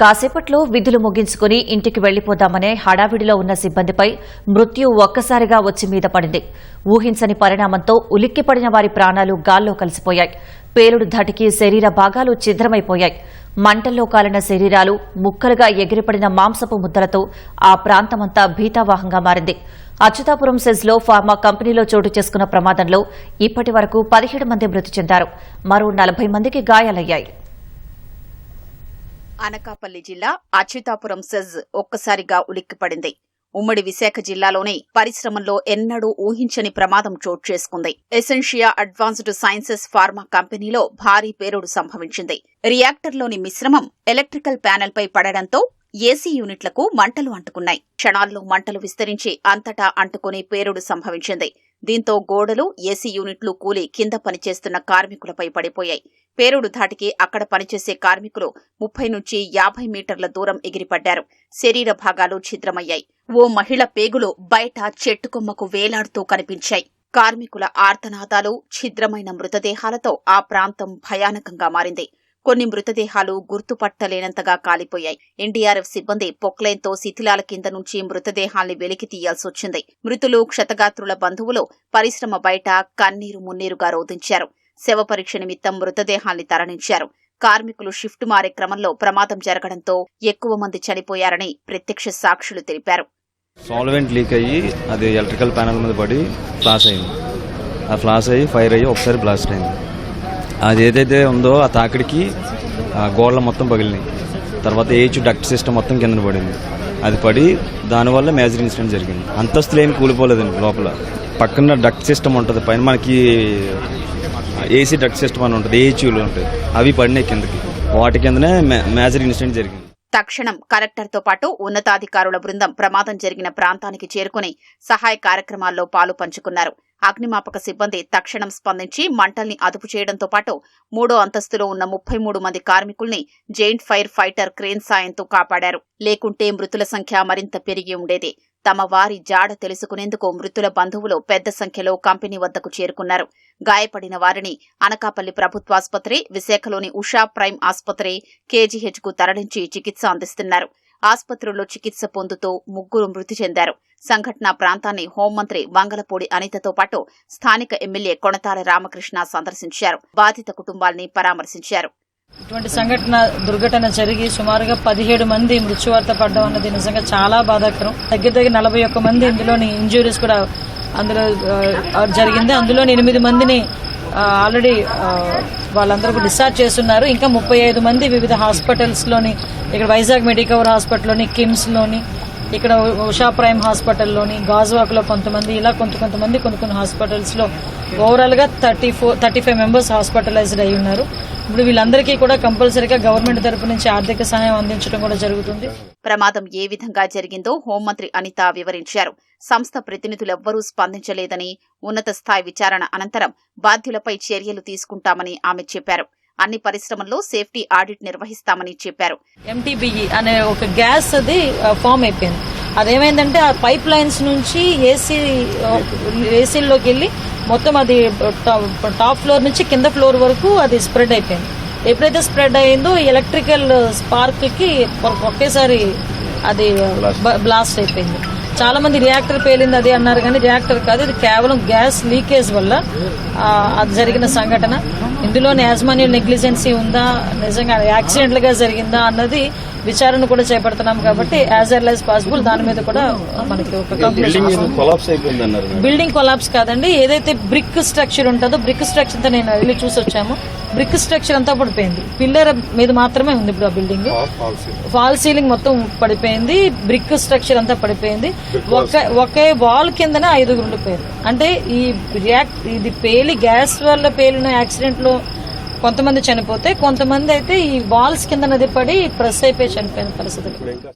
కాసేపట్లో విధులు ముగించుకుని ఇంటికి వెళ్ళిపోదామనే హడావిడిలో ఉన్న సిబ్బందిపై మృత్యు ఒక్కసారిగా వచ్చి మీద పడింది. ఊహించని పరిణామంతో ఉలిక్కిపడిన వారి ప్రాణాలు గాల్లో కలిసిపోయాయి. పేలుడు ధాటికి శరీర భాగాలు ఛిద్రమైపోయాయి. మంటల్లో కాలిన శరీరాలు ముక్కలుగా ఎగిరిపడిన మాంసపు ముద్దలతో ఆ ప్రాంతమంతా భీతావాహంగా మారింది. అచ్యుతాపురం సెజ్లో ఫార్మా కంపెనీలో చోటు చేసుకున్న ప్రమాదంలో ఇప్పటి వరకు పదిహేడు మంది మృతి చెందారు. మరో నలభై మందికి గాయాలయ్యాయి. అనకాపల్లి జిల్లా అచ్యుతాపురం సెజ్ ఒక్కసారిగా ఉలిక్కిపడింది. ఉమ్మడి విశాఖ జిల్లాలోని పరిశ్రమల్లో ఎన్నడూ ఊహించని ప్రమాదం చోటు చేసుకుంది. ఎసెన్షియా అడ్వాన్స్డ్ సైన్సెస్ ఫార్మా కంపెనీలో భారీ పేరుడు సంభవించింది. రియాక్టర్లోని మిశ్రమం ఎలక్ట్రికల్ ప్యానెల్ పై పడడంతో ఏసీ యూనిట్లకు మంటలు అంటుకున్నాయి. క్షణాల్లో మంటలు విస్తరించి అంతటా అంటుకునే పేరుడు సంభవించింది. దీంతో గోడలు ఏసీ యూనిట్లు కూలి కింద పనిచేస్తున్న కార్మికులపై పడిపోయాయి. పేరుడు ధాటికి అక్కడ పనిచేసే కార్మికులు ముప్పై నుంచి యాభై మీటర్ల దూరం ఎగిరిపడ్డారు. శరీర భాగాలు ఛిద్రమయ్యాయి. ఓ మహిళ పేగులు బయట చెట్టు కొమ్మకు వేలాడుతూ కనిపించాయి. కార్మికుల ఆర్తనాదాలు ఛిద్రమైన మృతదేహాలతో ఆ ప్రాంతం భయానకంగా మారింది. కొన్ని మృతదేహాలు గుర్తుపట్టలేనంతగా కాలిపోయాయి. ఎన్డీఆర్ఎఫ్ సిబ్బంది పొక్లైన్తో శిథిలాల కింద నుంచి మృతదేహాల్ని వెలికి తీయాల్సొచ్చింది మృతులు క్షతగాత్రుల బంధువులు పరిశ్రమ బయట కన్నీరు మున్నీరుగా రోధించారు. శవ పరీక్ష నిమిత్తం మృతదేహాల్ని తరలించారు. కార్మికులు షిఫ్ట్ మారే క్రమంలో ప్రమాదం జరగడంతో ఎక్కువ మంది చనిపోయారని ప్రత్యక్ష సాక్షులు తెలిపారు. సాల్వెంట్ లీక్ అయ్యి అది ఎలక్ట్రికల్ ప్యానల్ మీద పడి ఫ్లాష్ అయింది. ఆ ఫ్లాష్ అయ్యి ఫైర్ అయ్యి ఒకసారి బ్లాస్ట్ అయింది. అది ఏదైతే ఉందో ఆ తాకిడికి ఆ గోడలు మొత్తం పగిలినాయి. తర్వాత ఏచు డక్ట్ సిస్టమ్ మొత్తం కింద పడింది. అది పడి దానివల్ల మేజర్ ఇన్సిడెంట్ జరిగింది. అంతస్తులు ఏమి కూలిపోలేదండి లోపల. పక్కన డక్ట్ సిస్టమ్ ఉంటుంది. పైన మనకి ఏసీ డక్ట్ సిస్టమ్ అని ఉంటుంది. ఏహెచ్యూలు ఉంటాయి అవి పడినాయి కిందకి. వాటి కిందనే మేజర్ ఇన్సిడెంట్ జరిగింది. తక్షణం కలెక్టర్తో పాటు ఉన్నతాధికారుల బృందం ప్రమాదం జరిగిన ప్రాంతానికి చేరుకుని సహాయ కార్యక్రమాల్లో పాలు పంచుకున్నారు. అగ్నిమాపక సిబ్బంది తక్షణం స్పందించి మంటల్ని అదుపు చేయడంతో పాటు మూడో అంతస్తులో ఉన్న ముప్పై మూడు మంది కార్మికుల్ని జైంట్ ఫైర్ ఫైటర్ క్రేన్ సాయంతో కాపాడారు. లేకుంటే మృతుల సంఖ్య మరింత పెరిగి ఉండేది. తమ వారి జాడ తెలుసుకునేందుకు మృతుల బంధువులు పెద్ద సంఖ్యలో కంపెనీ వద్దకు చేరుకున్నారు. గాయపడిన వారిని అనకాపల్లి ప్రభుత్వాసుపత్రి విశాఖలోని ఉషా ప్రైమ్ ఆసుపత్రి కేజీహెచ్కు తరలించి చికిత్స అందిస్తున్నారు. ఆసుపత్రుల్లో చికిత్స పొందుతూ ముగ్గురు మృతి చెందారు. సంఘటనా ప్రాంతాన్ని హోంమంత్రి వంగలపూడి అనితతో పాటు స్థానిక ఎమ్మెల్యే కొనతాల రామకృష్ణ సందర్శించారు. బాధిత కుటుంబాల్ని పరామర్శించారు. ఇటువంటి సంఘటన దుర్ఘటన జరిగి సుమారుగా పదిహేడు మంది మృత్యువార్త పడడం అన్నది నిజంగా చాలా బాధాకరం. దగ్గర దగ్గర నలభై ఒక్క మంది ఇందులోని ఇంజురీస్ కూడా అందులో జరిగింది. అందులో ఎనిమిది మందిని ఆల్రెడీ వాళ్ళందరూ డిశ్చార్జ్ చేస్తున్నారు. ఇంకా ముప్పై ఐదు మంది వివిధ హాస్పిటల్స్లోని ఇక్కడ వైజాగ్ మెడికవర్ హాస్పిటల్లోని కిమ్స్లోని ఇక్కడ ఉషా ప్రైమ్ హాస్పిటల్లోని గాజువాక్లో కొంతమంది ఇలా కొంత కొంతమంది కొన్ని కొన్ని హాస్పిటల్స్లో ఓవరాల్గా thirty four thirty five members hospitalized అయి ఉన్నారు. ఇప్పుడు వీళ్ళందరికీ కూడా కంపల్సరీగా గవర్నమెంట్ తరపు నుంచి ఆర్థిక సహాయం అందించడం కూడా జరుగుతుంది. ప్రమాదం ఏ విధంగా జరిగిందో హోంమంత్రి అనిత వివరించారు. సంస్థ ప్రతినిధులెవ్వరూ స్పందించలేదని ఉన్నత స్థాయి విచారణ అనంతరం బాధ్యులపై చర్యలు తీసుకుంటామని ఆమె చెప్పారు. అన్ని పరిశ్రమల్లో సేఫ్టీ ఆడిట్ నిర్వహిస్తామని చెప్పారు. ఎంటీబీఈ అనే ఒక గ్యాస్ అది ఫామ్ అయిపోయింది. అదేమైందంటే ఆ పైప్ లైన్స్ నుంచి ఏసీ ఏసీల్లోకి వెళ్ళి మొత్తం అది టాప్ ఫ్లోర్ నుంచి కింద ఫ్లోర్ వరకు అది స్ప్రెడ్ అయిపోయింది. ఎప్పుడైతే స్ప్రెడ్ అయిందో ఎలక్ట్రికల్ స్పార్క్కి ఒకేసారి అది బ్లాస్ట్ అయిపోయింది. చాలా మంది రియాక్టర్ పేలింది అది అన్నారు కానీ రియాక్టర్ కాదు ఇది కేవలం గ్యాస్ లీకేజ్ వల్ల అది జరిగిన సంఘటన. ఇందులోని యాజమాన్య నెగ్లిజెన్సీ ఉందా? నిజంగా యాక్సిడెంట్గా జరిగిందా అన్నది విచారణ కూడా చేపడుతున్నాం కాబట్టి యాజ్ ఎర్ల్ యాజ్ పాసిబుల్ దాని మీద కూడా మనకి ఒక బిల్డింగ్ కొలాప్స్ కాదండి. ఏదైతే బ్రిక్ స్ట్రక్చర్ ఉంటుందో బ్రిక్ స్ట్రక్చర్తో నేను వెళ్ళి చూసి వచ్చాము బ్రిక్ స్ట్రక్చర్ అంతా పడిపోయింది. పిల్లర్ మీద మాత్రమే ఉంది ఇప్పుడు ఆ బిల్డింగ్ ఫాల్ సీలింగ్ మొత్తం పడిపోయింది. బ్రిక్ స్ట్రక్చర్ అంతా పడిపోయింది. ఒక ఒకే వాల్ కిందనే ఐదుగురు ఉండిపోయారు. అంటే ఈ రియాక్ట్ ఇది పేలి గ్యాస్ వల్ల పేలిన యాక్సిడెంట్లో కొంతమంది చనిపోతే కొంతమంది అయితే ఈ వాల్స్ కింద నది పడి ప్రెస్ అయిపోయి చనిపోయిన పరిస్థితులు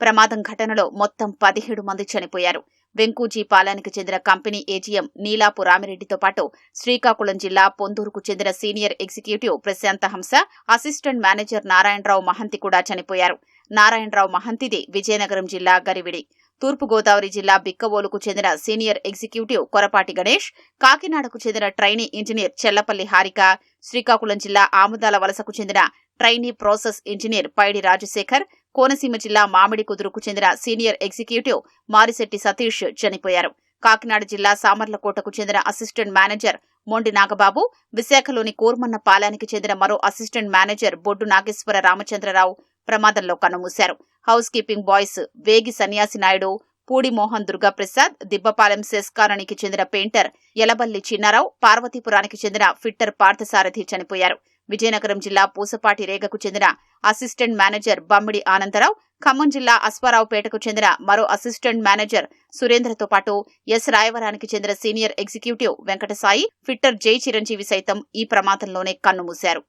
ప్రమాదం ఘటనలో మొత్తం పదిహేడు మంది చనిపోయారు. వెంకూజీ పాలెనికి చెందిన కంపెనీ ఏజీఎం నీలాపు రామిరెడ్డితో పాటు శ్రీకాకుళం జిల్లా పొందూరుకు చెందిన సీనియర్ ఎగ్జిక్యూటివ్ ప్రశాంత హంస అసిస్టెంట్ మేనేజర్ నారాయణరావు మహంతి కూడా చనిపోయారు. నారాయణరావు మహంతిది విజయనగరం జిల్లా గరివిడి. తూర్పుగోదావరి జిల్లా బిక్కవోలుకు చెందిన సీనియర్ ఎగ్జిక్యూటివ్ కొరపాటి గణేష్ కాకినాడకు చెందిన ట్రైనీ ఇంజనీర్ చెల్లపల్లి హారిక శ్రీకాకుళం జిల్లా ఆముదాల వలసకు చెందిన trainee process engineer Paidi Rajasekhar Konaseema జిల్లా మామిడి కుదురుకు చెందిన సీనియర్ ఎగ్జిక్యూటివ్ మారిశెట్టి సతీష్ చనిపోయారు. కాకినాడ జిల్లా సామర్లకోటకు చెందిన అసిస్టెంట్ మేనేజర్ మొండి నాగబాబు విశాఖలోని కూర్మన్న పాలానికి చెందిన మరో అసిస్టెంట్ మేనేజర్ బొడ్డు నాగేశ్వర రామచంద్రరావు ప్రమాదంలో కన్నుమూశారు. Housekeeping boys Vegi Sanyasi Naidu Pudi Mohan Durga Prasad Dibbapalem సెస్కారణికి చెందిన పెయింటర్ యలబల్లి చిన్నారావు పార్వతీపురానికి చెందిన ఫిట్టర్ పార్థసారథి చనిపోయారు. విజయనగరం జిల్లా పూసపాటి రేగకు చెందిన అసిస్టెంట్ మేనేజర్ బమ్మిడి ఆనందరావు ఖమ్మం జిల్లా అశ్వారావుపేటకు చెందిన మరో అసిస్టెంట్ మేనేజర్ సురేంద్రతో పాటు ఎస్ రాయవరానికి చెందిన సీనియర్ ఎగ్జిక్యూటివ్ వెంకటసాయి ఫిట్టర్ జై చిరంజీవి సైతం ఈ ప్రమాదంలోనే కన్నుమూశారు.